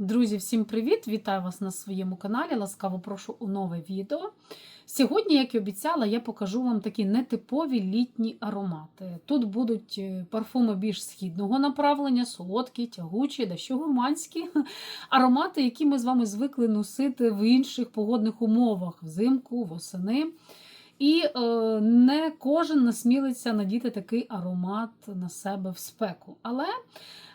Друзі, всім привіт! Вітаю вас на своєму каналі. Ласкаво прошу у нове відео. Сьогодні, як і обіцяла, я покажу вам такі нетипові літні аромати. Тут будуть е, парфуми більш східного направлення, солодкі, тягучі, дещо гурманські аромати, які ми з вами звикли носити в інших погодних умовах взимку, восени. І е, не кожен насмілиться надіти такий аромат на себе в спеку. Але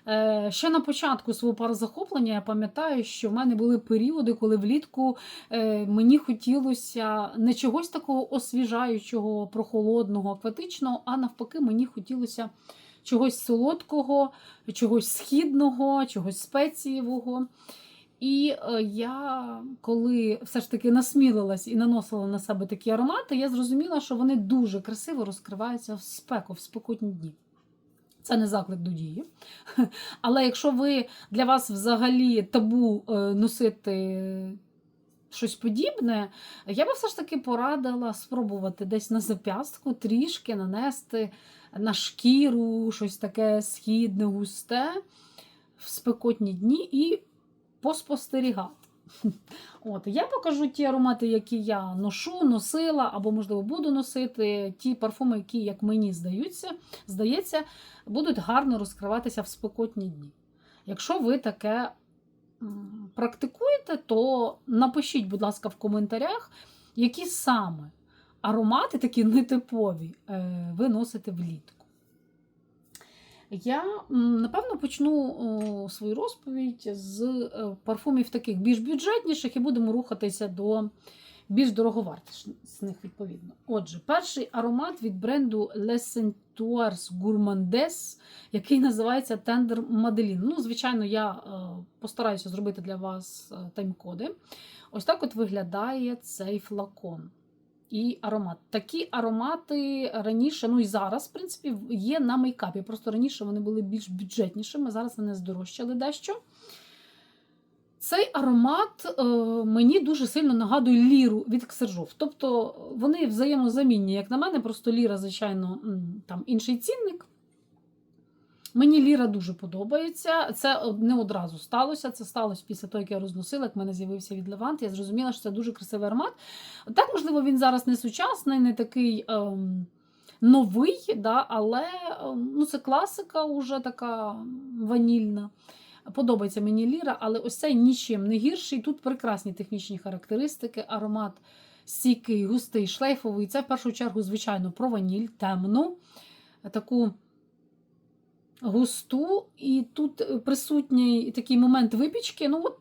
Е, Ще на початку свого парозахоплення я пам'ятаю, що в мене були періоди, коли влітку е, мені хотілося не чогось такого освіжаючого, прохолодного, акватичного, а навпаки, мені хотілося чогось солодкого, чогось східного, чогось спецієвого. І е, я, коли все ж таки насмілилась і наносила на себе такі аромати, я зрозуміла, що вони дуже красиво розкриваються в спеку, в спекотні дні. Це не заклик до дії. Але якщо ви для вас взагалі табу е, носити щось подібне, я би все ж таки порадила спробувати десь на зап'ястку трішки нанести на шкіру щось таке східне, густе в спекотні дні і поспостерігати. От, Я покажу ті аромати, які я ношу, носила, або, можливо, буду носити. Ті парфуми, які, як мені здаються, здається, будуть гарно розкриватися в спекотні дні. Якщо ви таке практикуєте, то напишіть, будь ласка, в коментарях, які саме аромати, такі нетипові, е, ви носите влітку. Я напевно почну свою розповідь з е, парфумів таких більш бюджетніших і будемо рухатися до більш дороговартісних, відповідно. Отже, перший аромат від бренду Les Senteurs Gourmandes, який називається Tender Madeline. Ну, звичайно, я е, постараюся зробити для вас е, тайм-коди. Ось так от виглядає цей флакон і аромат. Такі аромати раніше, ну і зараз, в принципі, є на мейкапі. Просто раніше вони були більш бюджетнішими, зараз вони здорожчали дещо. Цей аромат е, мені дуже сильно нагадує ліру від Ксержов. Тобто вони взаємозамінні, як на мене, просто ліра, звичайно, там інший цінник. Мені Ліра дуже подобається. Це не одразу сталося. Це сталося після того, як я розносила, як в мене з'явився від Левант. Я зрозуміла, що це дуже красивий аромат. Так, можливо, він зараз не сучасний, не такий ем, новий, да, але ем, ну, це класика вже така ванільна. Подобається мені Ліра, але ось цей нічим не гірший. Тут прекрасні технічні характеристики, аромат стійкий, густий, шлейфовий. Це в першу чергу, звичайно, про ваніль, темну. Таку густу, і тут присутній такий момент випічки. Ну от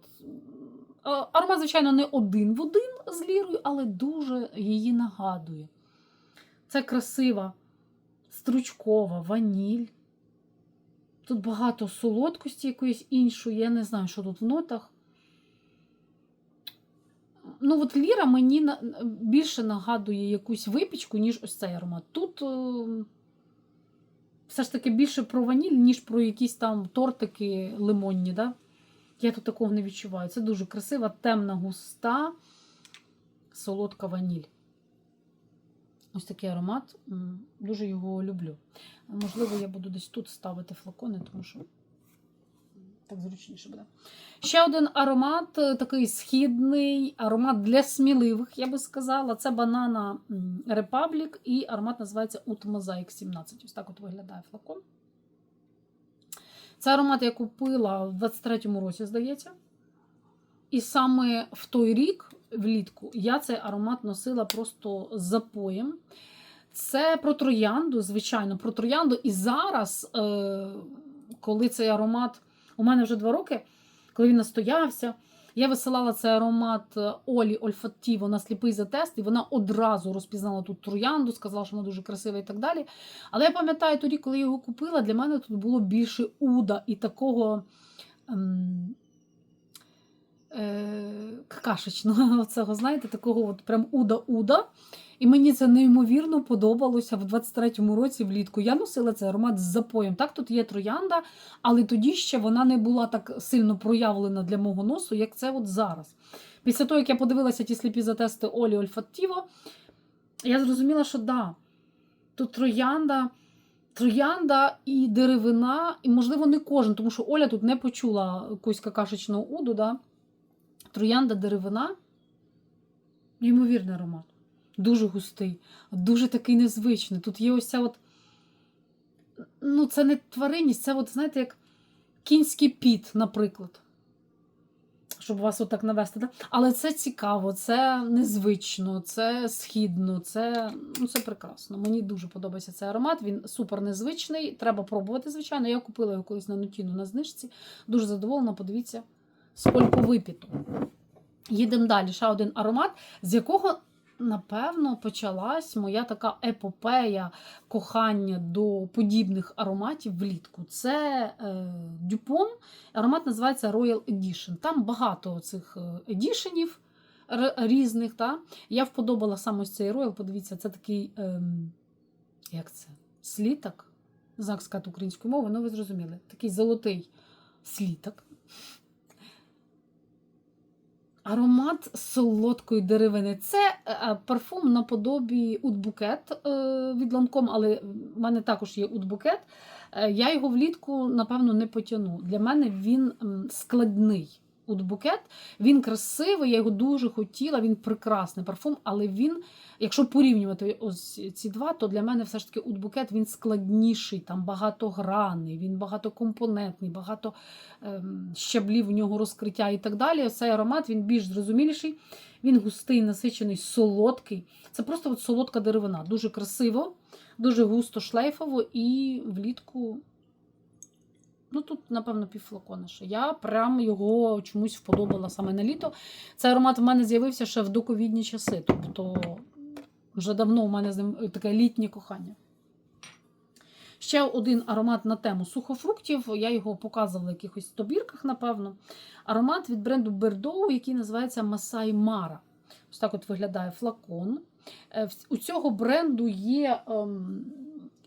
Аромат, звичайно, не один в один з лірою, але дуже її нагадує. Це красива, стручкова, ваніль. Тут багато солодкості якоїсь іншої, я не знаю, що тут в нотах. Ну, от Ліра мені більше нагадує якусь випічку, ніж ось цей аромат. Тут все ж таки більше про ваніль, ніж про якісь там тортики лимонні. Да? Я тут такого не відчуваю. Це дуже красива, темна, густа, солодка ваніль. Ось такий аромат. Дуже його люблю. Можливо, я буду десь тут ставити флакони, тому що так зручніше буде. Ще один аромат, е, такий східний, аромат для сміливих, я би сказала. Це банана Republic і аромат називається Ut Mosaic 17. Ось так от виглядає флакон. Це аромат я купила в 23-му році, здається. І саме в той рік, влітку, я цей аромат носила просто запоєм. Це про троянду, звичайно, про троянду. І зараз, е, коли цей аромат у мене вже два роки, коли він настоявся, я висилала цей аромат е, Олі Ольфатіво на сліпий затест, і вона одразу розпізнала тут троянду, сказала, що вона дуже красива і так далі. Але я пам'ятаю тоді, коли я його купила, для мене тут було більше уда і такого. Ем, е, Кашечного, цього, знаєте, такого от прям уда-уда. І мені це неймовірно подобалося в 23-му році влітку. Я носила цей аромат з запоєм. Так, тут є троянда, але тоді ще вона не була так сильно проявлена для мого носу, як це от зараз. Після того, як я подивилася ті сліпі затести Олі Ольфаттіво, я зрозуміла, що да, тут троянда Троянда і деревина, і, можливо, не кожен, тому що Оля тут не почула якусь какашечного уду. Да? Троянда, деревина. Неймовірний аромат. Дуже густий, дуже такий незвичний. Тут є ось ця от. Ну, це не тваринність, це, от, знаєте, як кінський піт, наприклад. Щоб вас отак навести. Да? Але це цікаво, це незвично, це східно, це, ну, це прекрасно. Мені дуже подобається цей аромат. Він супер незвичний. Треба пробувати, звичайно. Я купила його колись на нутіну на знижці. Дуже задоволена, подивіться, скільки випіту. Їдемо далі. Ще один аромат, з якого, напевно, почалась моя така епопея кохання до подібних ароматів влітку. Це е, Дюпон. Аромат називається Royal Edition. Там багато цих едішенів різних. Та? Я вподобала саме ось цей Royal. Подивіться, це такий ем, як це? сліток. Як сказати українською мовою, ну ви зрозуміли. Такий золотий сліток. Аромат солодкої деревини. Це е, парфум наподобі Удбукет е, від Ланком, але в мене також є утбукет. Е, я його влітку, напевно, не потягну. Для мене він м, складний утбукет. Він красивий, я його дуже хотіла, він прекрасний парфум, але він, якщо порівнювати ось ці два, то для мене все ж таки утбукет він складніший, там багатогранний, він багатокомпонентний, багато ем, щаблів в нього розкриття і так далі. Цей аромат він більш зрозуміліший, він густий, насичений, солодкий. Це просто от солодка деревина. Дуже красиво, дуже густо шлейфово і влітку. Ну, тут, напевно, півфлакона ще. Я прям його чомусь вподобала саме на літо. Цей аромат в мене з'явився ще в доковідні часи. Тобто вже давно у мене ним таке літнє кохання. Ще один аромат на тему сухофруктів. Я його показувала в якихось добірках, напевно. Аромат від бренду Бердоу, який називається Масай Мара. Ось так от виглядає флакон. Е, У цього бренду є ем,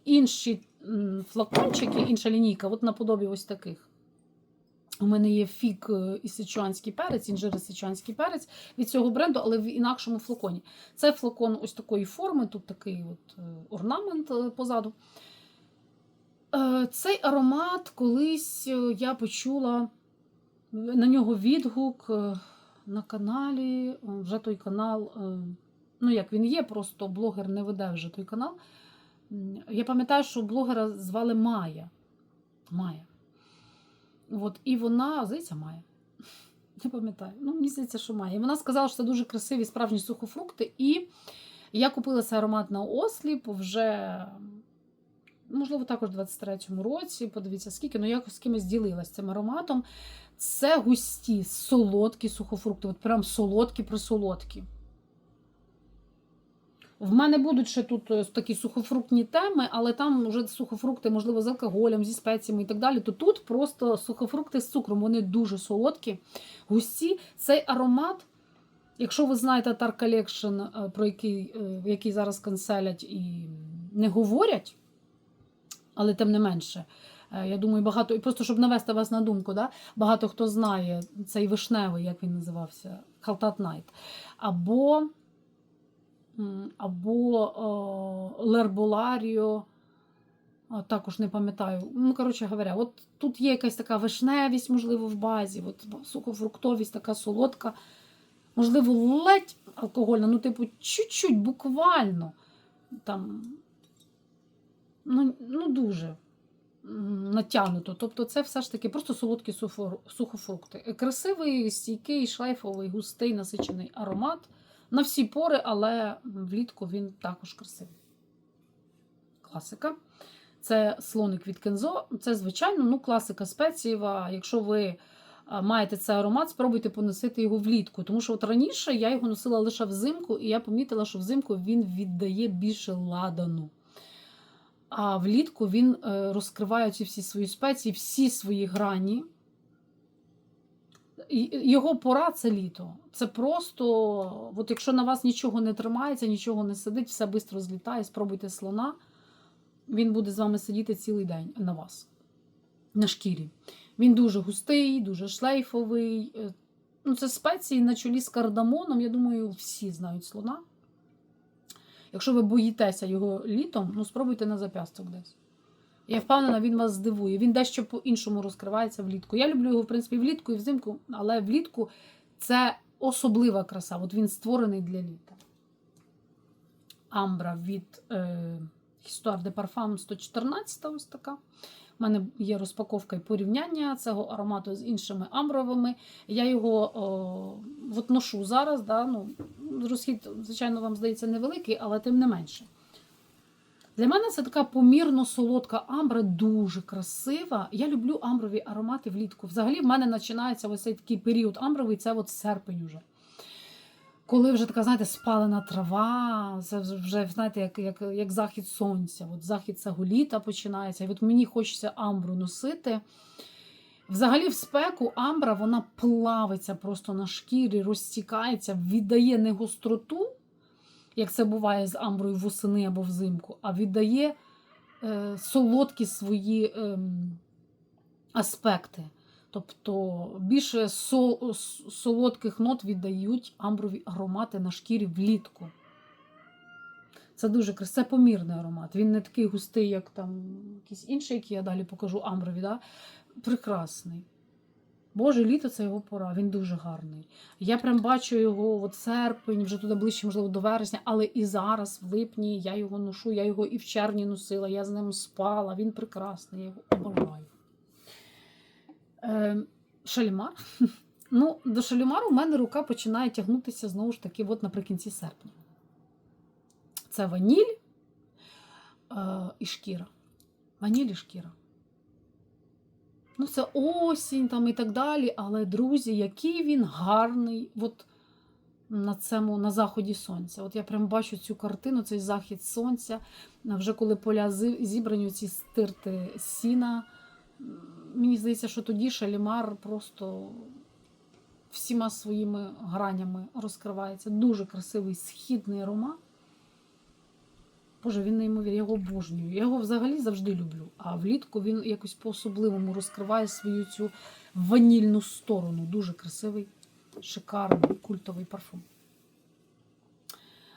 інші флакончики, інша лінійка, от наподобі ось таких. У мене є фік е, і сичуанський перець, інжир і сичуанський перець від цього бренду, але в інакшому флаконі. Це флакон ось такої форми, тут такий от е, орнамент е, позаду. Цей аромат колись я почула на нього відгук на каналі. Вже той канал, ну як він є, просто блогер не веде вже той канал. Я пам'ятаю, що блогера звали Майя. Майя. От, і вона, здається, Майя. Не пам'ятаю. Ну, мені здається, що Майя. І вона сказала, що це дуже красиві справжні сухофрукти. І я купила цей аромат на осліп вже, можливо, також у 23-му році. Подивіться, скільки, ну якось з кимось ділилась цим ароматом. Це густі, солодкі сухофрукти, от прям солодкі присолодкі. В мене будуть ще тут е, такі сухофруктні теми, але там вже сухофрукти, можливо, з алкоголем, зі спеціями і так далі. То тут просто сухофрукти з цукром, вони дуже солодкі, густі. Цей аромат, якщо ви знаєте Tar Collection, е, про який, е, який зараз канцелять і не говорять, але тим не менше. Я думаю, багато, і просто щоб навести вас на думку, да? багато хто знає цей вишневий, як він називався, Халтат Найт. Або або о, Лерболаріо, також не пам'ятаю. Ну, коротше говоря, от тут є якась така вишневість, можливо, в базі, от сухофруктовість, така солодка, можливо, ледь алкогольна, ну, типу, чуть-чуть, буквально. Там, ну, ну дуже натягнуто. Тобто, це все ж таки просто солодкі сухофрукти. Е, Красивий, стійкий, шлейфовий, густий, насичений аромат на всі пори, але влітку він також красивий. Класика. Це слоник від Кензо. Це, звичайно, ну, класика спецієва. Якщо ви маєте цей аромат, спробуйте поносити його влітку. Тому що от раніше я його носила лише взимку, і я помітила, що взимку він віддає більше ладану. А влітку він е, розкриває ці всі свої спеції, всі свої грані. Його пора це літо. Це просто, от якщо на вас нічого не тримається, нічого не сидить, все швидко злітає, спробуйте слона. Він буде з вами сидіти цілий день на вас, на шкірі. Він дуже густий, дуже шлейфовий. Е, Ну, це спеції на чолі з кардамоном. Я думаю, всі знають слона. Якщо ви боїтеся його літом, ну спробуйте на зап'ясток десь. Я впевнена, він вас здивує. Він дещо по-іншому розкривається влітку. Я люблю його, в принципі, влітку і взимку, але влітку це особлива краса. От він створений для літа. Амбра від е, Histoire de Parfum 114, ось така. У мене є розпаковка і порівняння цього аромату з іншими амбровими. Я його о, от ношу зараз. Да, ну, розхід, звичайно, вам здається невеликий, але тим не менше. Для мене це така помірно солодка амбра, дуже красива. Я люблю амброві аромати влітку. Взагалі, в мене починається ось цей такий період амбровий, це от серпень уже. Коли вже така, знаєте, спалена трава, це вже, знаєте, як, як, як захід сонця. От захід цього літа починається. І от мені хочеться амбру носити. Взагалі, в спеку амбра вона плавиться просто на шкірі, розтікається, віддає не гостроту, як це буває з амброю восени або взимку, а віддає е, солодкі свої е, аспекти. Тобто більше сол, солодких нот віддають амброві аромати на шкірі влітку. Це дуже. Це помірний аромат. Він не такий густий, як там якийсь інший, який я далі покажу амброві. Да? Прекрасний. Боже, літо це його пора, він дуже гарний. Я прям бачу його от серпень, вже туди ближче, можливо, до вересня, але і зараз, в липні, я його ношу, я його і в червні носила, я з ним спала. Він прекрасний, я його обожаю. Е, шалімар. Ну, До шалімару в мене рука починає тягнутися знову ж таки, от наприкінці серпня. Це ваніль е, і шкіра. Ваніль і шкіра. Ну, це осінь там і так далі. Але, друзі, який він гарний от на цьому, на заході сонця. От я прям бачу цю картину, цей захід сонця. Вже коли поля зібрані, ці стирти сіна. Мені здається, що тоді шалімар просто всіма своїми гранями розкривається. Дуже красивий східний аромат. Боже, він неймовірний, його обожнюю. Я його взагалі завжди люблю. А влітку він якось по-особливому розкриває свою цю ванільну сторону. Дуже красивий, шикарний, культовий парфум.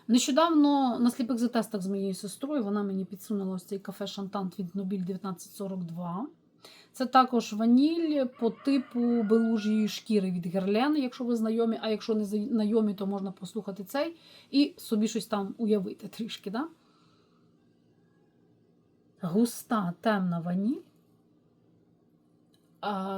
Нещодавно на сліпих затестах з моєю сестрою вона мені підсунула ось цей кафе Шантант від Нобіль 1942. Це також ваніль по типу белужої шкіри від Герлен, якщо ви знайомі, а якщо не знайомі, то можна послухати цей і собі щось там уявити трішки. Да? Густа темна ваніль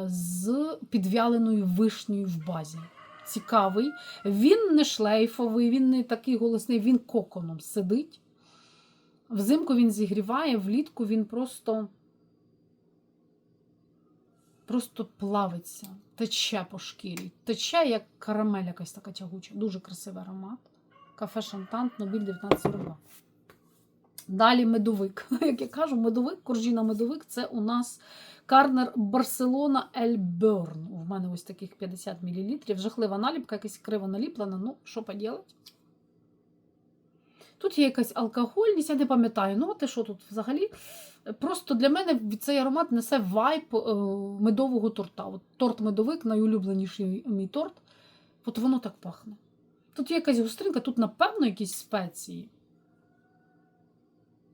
з підвяленою вишнею в базі. Цікавий. Він не шлейфовий, він не такий голосний, він коконом сидить. Взимку він зігріває, влітку він просто просто плавиться, тече по шкірі. Тече, як карамель якась така тягуча. Дуже красивий аромат. Кафе Шантант, Нобіль 1942. Далі медовик. Як я кажу, медовик, коржіна медовик це у нас Карнер Барселона Ельберн. У мене ось таких 50 мл. Жахлива наліпка, якась криво наліплена. Ну, що поділати? Тут є якась алкогольність, я не пам'ятаю. Ну, от і що тут взагалі? Просто для мене цей аромат несе вайп е, медового торта. От Торт медовик, найулюбленіший мій торт. От воно так пахне. Тут є якась гостринка, тут, напевно, якісь спеції.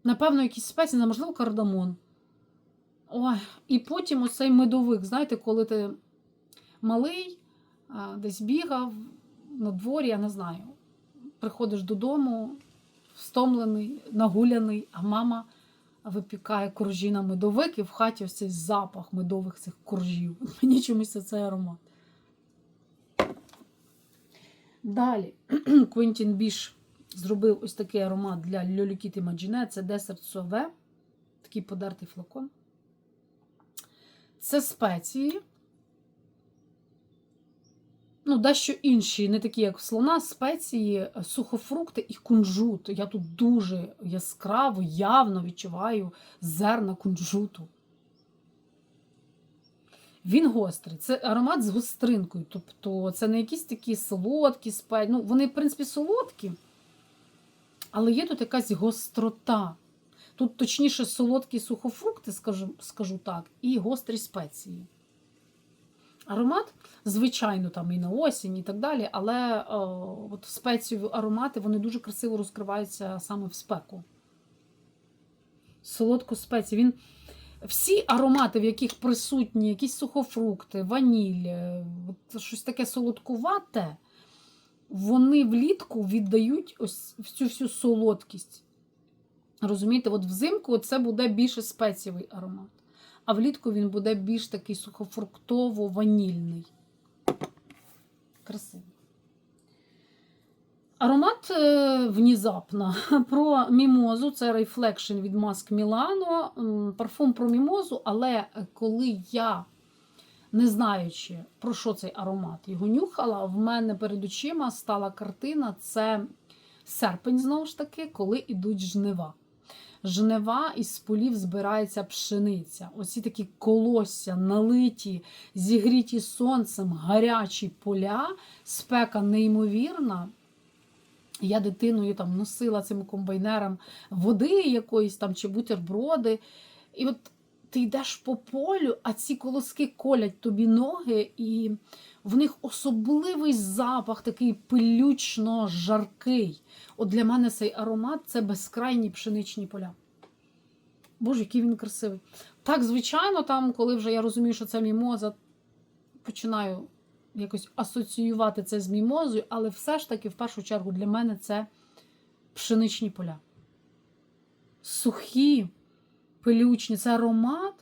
Напевно, якісь спеції, можливо, кардамон. Ой, І потім оцей медовик, знаєте, коли ти малий, десь бігав на дворі, я не знаю. Приходиш додому, встомлений, нагуляний, а мама випікає коржі на медовик, і в хаті ось цей запах медових цих коржів. Мені чомусь цей аромат. Далі Квентін Біш зробив ось такий аромат для Льолікіти Маджіне. Це десерт сове, такий подертий флакон. Це спеції. Ну, дещо інші, не такі, як слона, спеції, сухофрукти і кунжут. Я тут дуже яскраво, явно відчуваю зерна кунжуту. Він гострий. Це аромат з гостринкою. Тобто це не якісь такі солодкі спеції. Ну, вони, в принципі, солодкі, але є тут якась гострота. Тут, точніше, солодкі сухофрукти, скажу, скажу так, і гострі спеції. Аромат, звичайно, там і на осінь, і так далі, але о, от спецієві аромати вони дуже красиво розкриваються саме в спеку. Солодко спеції. Він всі аромати, в яких присутні якісь сухофрукти, ваніль, е, щось таке солодкувате, вони влітку віддають ось цю всю солодкість. Розумієте, от взимку це буде більше спецієвий аромат, а влітку він буде більш такий сухофруктово-ванільний. Красивий. Аромат е, внезапно про мімозу. Це Reflection від Mask Milano. М, Парфум про мімозу, але коли я, не знаючи, про що цей аромат, його нюхала, в мене перед очима стала картина. Це серпень, знову ж таки, коли ідуть жнива. Жнива із полів збирається пшениця. Оці такі колосся, налиті, зігріті сонцем, гарячі поля, спека неймовірна. Я дитиною там носила цим комбайнерам води якоїсь там чи бутерброди. І от ти йдеш по полю, а ці колоски колять тобі ноги, і в них особливий запах, такий пилючно жаркий. От для мене цей аромат це безкрайні пшеничні поля. Боже, який він красивий. Так, звичайно, там, коли вже я розумію, що це мімоза, починаю якось асоціювати це з мімозою, але все ж таки, в першу чергу, для мене це пшеничні поля. Сухі, пилючні, це аромат,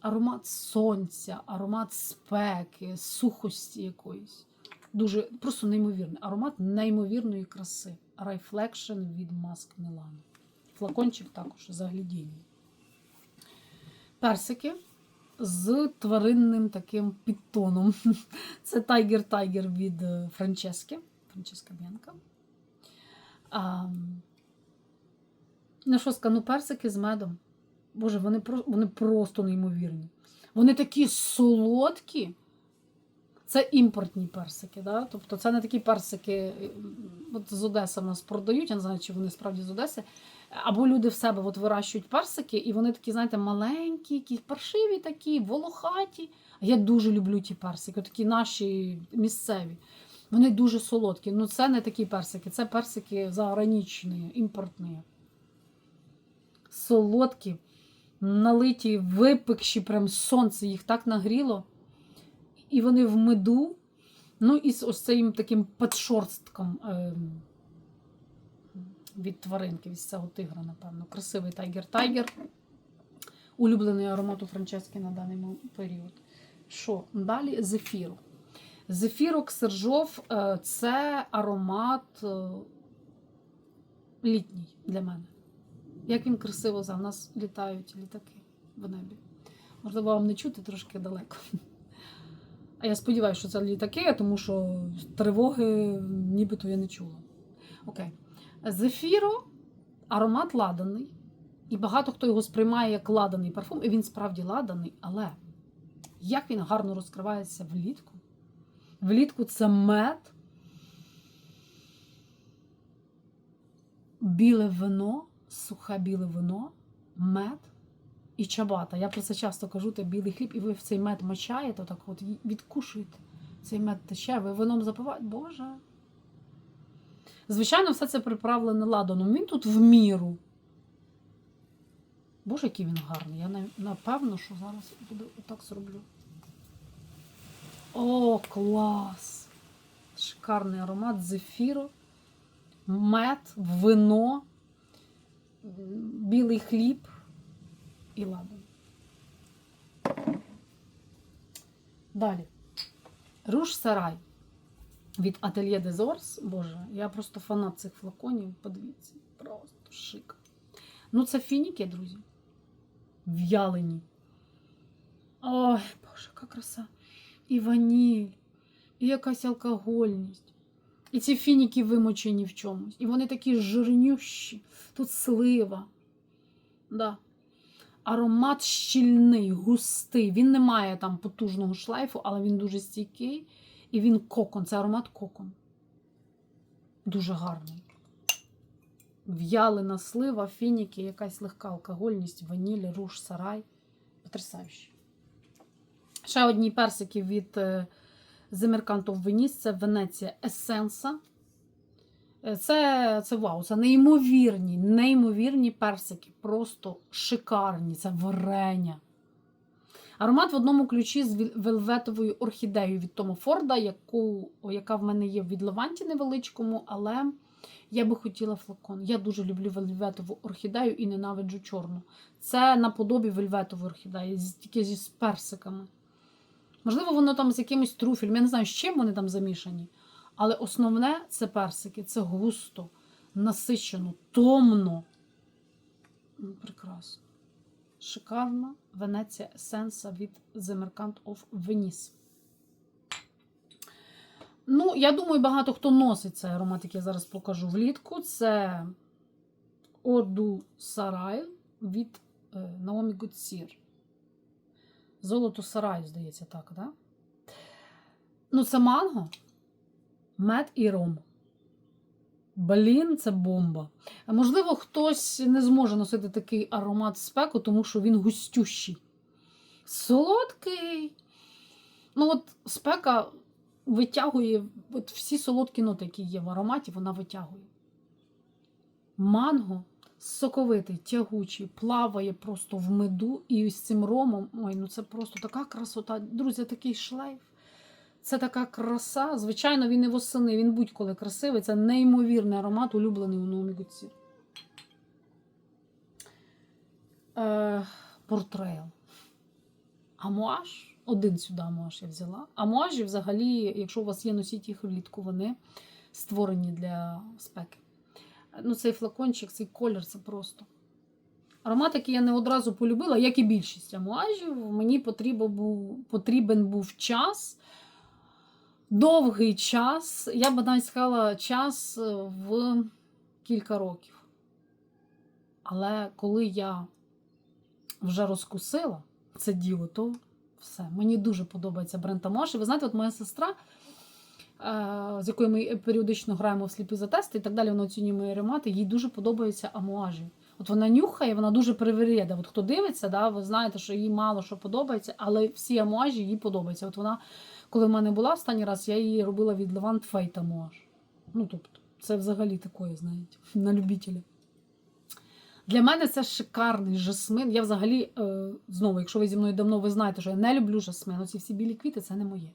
аромат сонця, аромат спеки, сухості якоїсь. Дуже просто неймовірний. Аромат неймовірної краси. Reflection від Mask Milano. Флакончик також заглядіння. Персики з тваринним таким підтоном. Це Tiger Tiger від е, Франчески. Франческа Б'янка. А, ну, ну персики з медом. Боже, вони, вони просто неймовірні. Вони такі солодкі. Це імпортні персики. Да? Тобто це не такі персики, от з Одеси в нас продають, я не знаю, чи вони справді з Одеси. Або люди в себе от вирощують персики, і вони такі, знаєте, маленькі, якісь паршиві такі, волохаті. А я дуже люблю ті персики, такі наші місцеві. Вони дуже солодкі. Ну, це не такі персики, це персики заграничні, імпортні. Солодкі, налиті, випекші, прям сонце їх так нагріло. І вони в меду, ну і з ось цим таким подшорстком. ем, від тваринки, від цього тигра, напевно. Красивий тайгер-тайгер. Улюблений аромат у Франчески на даний період. Що? Далі зефіру. Зефірок Сержов е, це аромат е, літній для мене. Як він красиво за нас літають літаки в небі. Можливо, вам не чути трошки далеко. А я сподіваюся, що це літаки, тому що тривоги нібито я не чула. Окей. Зефіро аромат ладаний. І багато хто його сприймає як ладаний парфум, і він справді ладаний, але як він гарно розкривається влітку. Влітку це мед, біле вино, сухе біле вино, мед і чабата. Я про це часто кажу, те білий хліб, і ви в цей мед мочаєте, так от відкушуєте. Цей мед тече, ви вином запиваєте. Боже. Звичайно, все це приправлене ладаном. Він тут в міру. Боже, який він гарний. Я напевно, що зараз буду отак зроблю. О, клас! Шикарний аромат зефіру, мед, вино, білий хліб і ладан. Далі. Руш Сарай від des Ors. Боже, я просто фанат цих флаконів. Подивіться, просто шик. Ну, це фініки, друзі. В'ялені. Ой, Боже, яка краса. І ваніль, і якась алкогольність. І ці фініки вимочені в чомусь. І вони такі жирнющі. Тут слива. Да. Аромат щільний, густий. Він не має там потужного шлейфу, але він дуже стійкий. І він кокон, це аромат кокон. Дуже гарний. В'ялена слива, фініки, якась легка алкогольність, ваніль, руш, сарай. Потрясаючий. Ще одні персики від Земеркантов Веніс це Венеція Есенса. Е, Це, це вау, це неймовірні, неймовірні персики. Просто шикарні. Це варення. Аромат в одному ключі з велветовою орхідеєю від Тома Форда, яку, яка в мене є в відливанті невеличкому, але я би хотіла флакон. Я дуже люблю вельветову орхідею і ненавиджу чорну. Це наподобі вельветової орхідеї, тільки з персиками. Можливо, воно там з якимось труфелем. Я не знаю, з чим вони там замішані. Але основне це персики, це густо, насичено, томно. Ну, Прекрасно. Шикарна Венеція есенса від The Mercant of Venice. Ну, я думаю, багато хто носить цей аромат, який я зараз покажу влітку. Це Оду Сарай від е, Naomi Гуцір. Золото Сараю, здається, так, да? Ну, це манго, мед і ром. Блін, це бомба. Можливо, хтось не зможе носити такий аромат спеку, тому що він густющий. Солодкий. Ну, от спека витягує от всі солодкі ноти, які є в ароматі, вона витягує. Манго соковитий, тягучий, плаває просто в меду і з цим ромом. Ой, ну це просто така красота. Друзі, такий шлейф. Це така краса. Звичайно, він і восени, він будь-коли красивий. Це неймовірний аромат, улюблений у Номі Гуці. Е, портрейл. Амуаж. Один сюди амуаж я взяла. Амуажі, взагалі, якщо у вас є носіть їх влітку, вони створені для спеки. Ну, цей флакончик, цей колір це просто. Аромат, який я не одразу полюбила, як і більшість амуажів, мені потрібен був, потрібен був час, довгий час. Я б навіть сказала час е, в кілька років. Але коли я вже розкусила це діло, то все. Мені дуже подобається бренд Амуаж. І ви знаєте, от моя сестра, з якою ми періодично граємо в сліпі за тести і так далі, вона оцінює мої аромати, їй дуже подобаються амуажі. От вона нюхає, вона дуже привереда. От хто дивиться, да, ви знаєте, що їй мало що подобається, але всі амуажі їй подобаються. От вона, коли в мене була останній раз, я її робила від Левант Фейт амуаж. Ну, тобто, це взагалі таке, знаєте, на любителя. Для мене це шикарний жасмин. Я взагалі, е, знову, якщо ви зі мною давно, ви знаєте, що я не люблю жасмин. Оці всі білі квіти це не моє.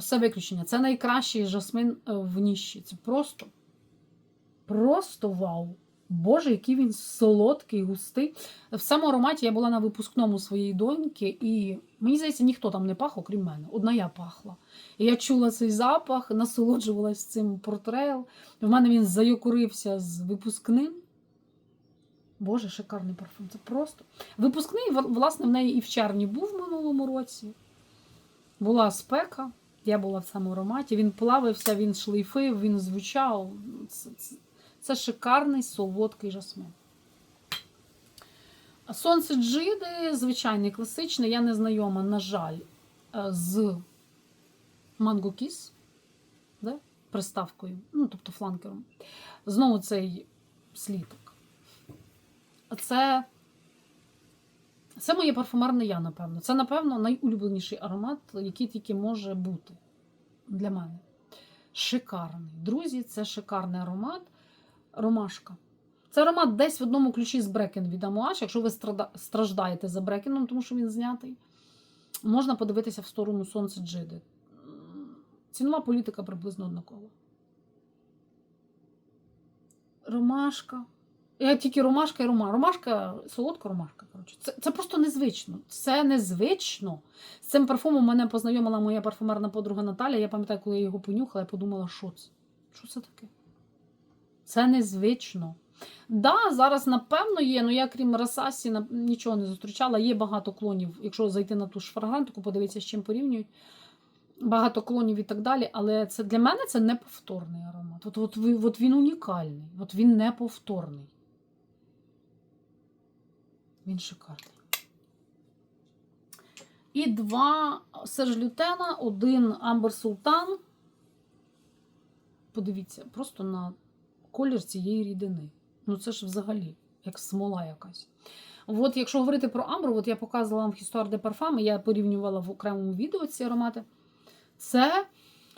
Це виключення. Це найкращий жасмин е, в ніщі. Це просто, просто вау. Боже, який він солодкий, густий. В самому ароматі я була на випускному своєї доньки, і мені здається, ніхто там не пах, окрім мене. Одна я пахла. І я чула цей запах, насолоджувалась цим портрейл. В мене він заюкурився з випускним. Боже, шикарний парфум. Це просто. Випускний, власне, в неї і в червні був в минулому році. Була спека, я була в цьому ароматі. Він плавився, він шлейфив, він звучав. Це, це, це шикарний солодкий жасмин. Сонце Джиди, звичайний класичний. Я не знайома, на жаль, е, з Kiss, да? приставкою, ну, тобто фланкером. Знову цей сліпок. Це, це моє парфумерне я, напевно. Це, напевно, найулюбленіший аромат, який тільки може бути для мене. Шикарний. Друзі, це шикарний аромат. Ромашка. Це аромат десь в одному ключі з Брекен від Амуаш. Якщо ви страждаєте за Брекеном, тому що він знятий, можна подивитися в сторону Сонце Джиди. Цінова політика приблизно однакова. Ромашка. Я тільки ромашка і ромашка. Ромашка, солодка ромашка. Це, це просто незвично. Це незвично. З цим парфумом мене познайомила моя парфумерна подруга Наталя. Я пам'ятаю, коли я його понюхала, я подумала, що це? Що це таке? Це незвично. Да, зараз, напевно, є, але я крім Расасі нічого не зустрічала. Є багато клонів, якщо зайти на ту ж фрагрантику, подивитися, з чим порівнюють. Багато клонів і так далі. Але це для мене це неповторний аромат. От, от, от він унікальний, от він неповторний. Він шикарний. І два Серж Лютена, один Амбер Султан. Подивіться, просто на колір цієї рідини. Ну це ж взагалі, як смола якась. От якщо говорити про Амбру, от я показувала вам Histoire de Parfum, я порівнювала в окремому відео ці аромати. Це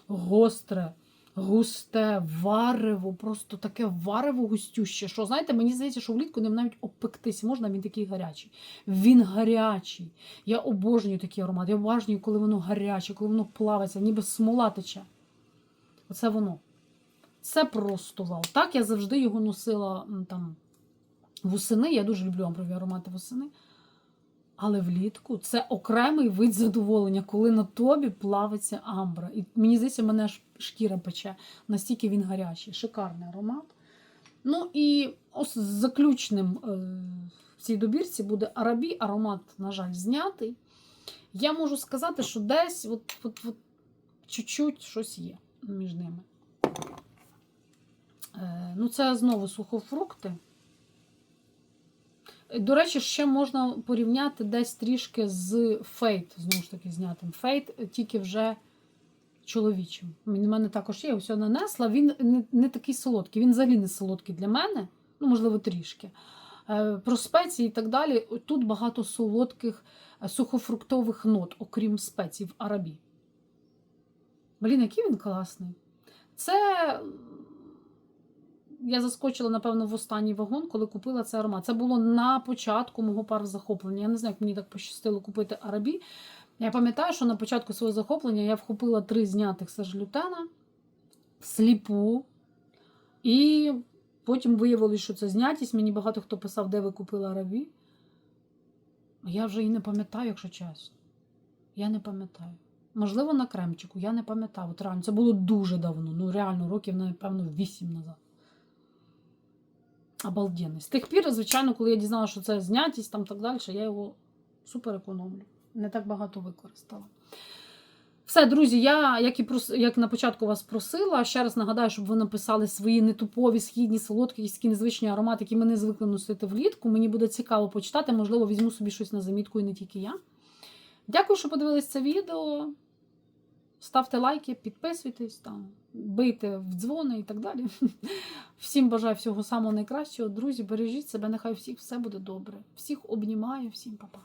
гостре, густе, варево, просто таке варево густюще. Що знаєте, мені здається, що влітку ним навіть обпектись можна, він такий гарячий. Він гарячий. Я обожнюю такий аромат. Я обожнюю, коли воно гаряче, коли воно плавиться, ніби смола тече. Оце воно. Це просто вау. Так, я завжди його носила там восени. Я дуже люблю амброві аромати восени. Але влітку це окремий вид задоволення, коли на тобі плавиться амбра. І мені здається, мене аж шкіра пече, настільки він гарячий. Шикарний аромат. Ну і ось заключним е, в цій добірці буде арабі. Аромат, на жаль, знятий. Я можу сказати, що десь от, от, от, чуть-чуть щось є між ними. Е, ну, це знову сухофрукти. До речі, ще можна порівняти десь трішки з фейт, знову ж таки, знятим. Фейт тільки вже чоловічим. Він у мене також є, все нанесла. Він не, не такий солодкий, він взагалі не солодкий для мене, ну, можливо, трішки. Е, Про спеції і так далі. Тут багато солодких е, сухофруктових нот, окрім спецій в арабі. Блін, який він класний. Це я заскочила, напевно, в останній вагон, коли купила цей аромат. Це було на початку мого пару захоплення. Я не знаю, як мені так пощастило купити арабі. Я пам'ятаю, що на початку свого захоплення я вхопила три знятих сажлютена сліпу. І потім виявилось, що це знятість. Мені багато хто писав, де ви купили арабі. Я вже і не пам'ятаю, якщо чесно. Я не пам'ятаю. Можливо, на кремчику, я не пам'ятаю. От реально, це було дуже давно. Ну, реально, років, напевно, вісім назад. Обалденний. З тих пір, звичайно, коли я дізналася, що це знятість там так далі, я його супер економлю. Не так багато використала. Все, друзі, я, як і прос... як на початку вас просила, ще раз нагадаю, щоб ви написали свої нетупові, східні, солодкі, якісь незвичні аромати, які ми не звикли носити влітку. Мені буде цікаво почитати, можливо, візьму собі щось на замітку і не тільки я. Дякую, що подивились це відео. Ставте лайки, підписуйтесь, там, бийте в дзвони і так далі. Всім бажаю всього самого найкращого. Друзі, бережіть себе, нехай всіх все буде добре. Всіх обнімаю, всім па-па.